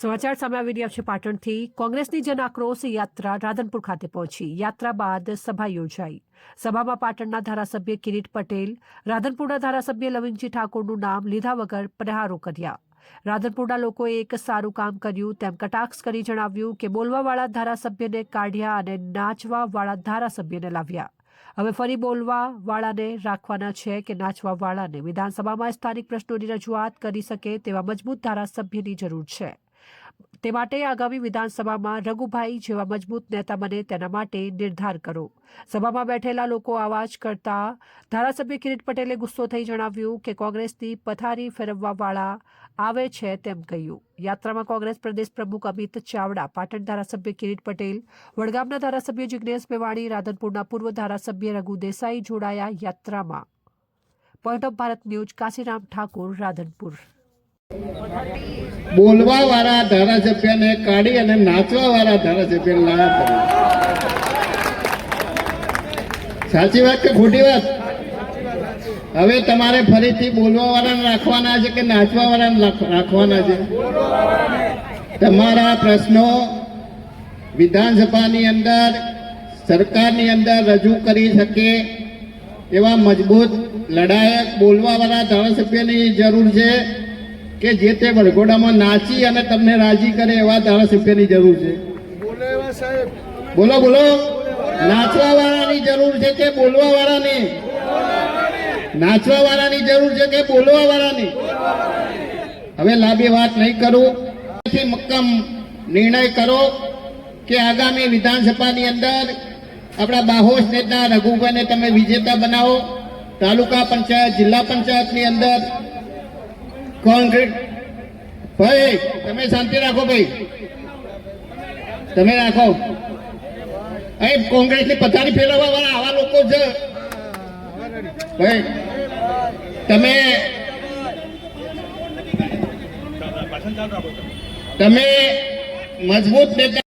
સમાચાર સામે આવી રહ્યા છે પાટણથી. કોંગ્રેસની જન આક્રોશ યાત્રા રાધનપુર ખાતે પહોંચી. યાત્રા બાદ સભા યોજાઈ. સભામાં પાટણના ધારાસભ્ય કિરીટ પટેલ, રાધનપુરના ધારાસભ્ય લવિંગજી ઠાકોરનું નામ લીધા વગર પ્રહારો કર્યા. રાધનપુરના લોકોએ એક સારું કામ કર્યું. તેમ કટાક્ષ કરી જણાવ્યું કે બોલવાવાળા ધારાસભ્યને કાઢ્યા અને નાચવાવાળા ધારાસભ્યને લાવ્યા. હવે ફરી બોલવા વાળાને રાખવાના છે કે નાચવા વાળાને વિધાનસભામાં સ્થાનિક પ્રશ્નોની રજૂઆત કરી શકે તેવા મજબૂત ધારાસભ્યની જરૂર છે. તે માટે આગામી વિધાનસભામાં રઘુભાઈ જેવા મજબૂત નેતા બને તેના માટે નિર્ધાર કરો. સભામાં બેઠેલા લોકો આવાજ કરતા ધારાસભ્ય કિરીટ પટેલે ગુસ્સો થઈ જણાવ્યું કે કોંગ્રેસની પથારી ફેરવવાવાળા આવે છે તેમ કહ્યું. યાત્રામાં કોંગ્રેસ પ્રદેશ પ્રમુખ અમિત ચાવડા, પાટણ ધારાસભ્ય કિરીટ પટેલ, વડગામના ધારાસભ્ય જિગ્નેશ મેવાણી, રાધનપુરના પૂર્વ ધારાસભ્ય રઘુ દેસાઈ જોડાયા યાત્રામાં. Point of Bharat news, Kashiram Thakur, Radhanpur. બોલવા વાળા ધારાસભ્યને કાઢી અને નાચવા વાળા ધારાસભ્યને લાયા કરે સાચી વાત કે ખોટી વાત? હવે તમારે ફરીથી બોલવા વાળાને રાખવાના છે કે નાચવા વાળાને રાખવાના છે? તમારા પ્રશ્નો વિધાનસભાની અંદર, સરકારની અંદર રજૂ કરી શકે એવા મજબૂત લડાયક બોલવા વાળા ધારાસભ્યની જરૂર છે. કે જે તે વરઘોડામાં નાચી અને તમને રાજી કરે એવા ધારાસભ્યની જરૂર છે. બોલો બોલો નાચવા વાળાની જરૂર છે કે બોલવા વાળાની નાચવા વાળાની જરૂર છે કે બોલવા વાળાની હવે લાંબી વાત નહીં કરું. મક્કમ નિર્ણય કરો કે આગામી વિધાનસભાની અંદર આપણા બાહોશ નેતા રઘુભાઈને તમે વિજેતા બનાવો. તાલુકા પંચાયત જિલ્લા પંચાયતની અંદર કોન્ક્રીટ ભાઈ, તમે શાંતિ રાખો ભાઈ. તમે રાખો. અહીં કોંગ્રેસની પથારી ફેરવવા વાળા આવા લોકો છે. ભાઈ, તમે તમે મજબૂત નેતા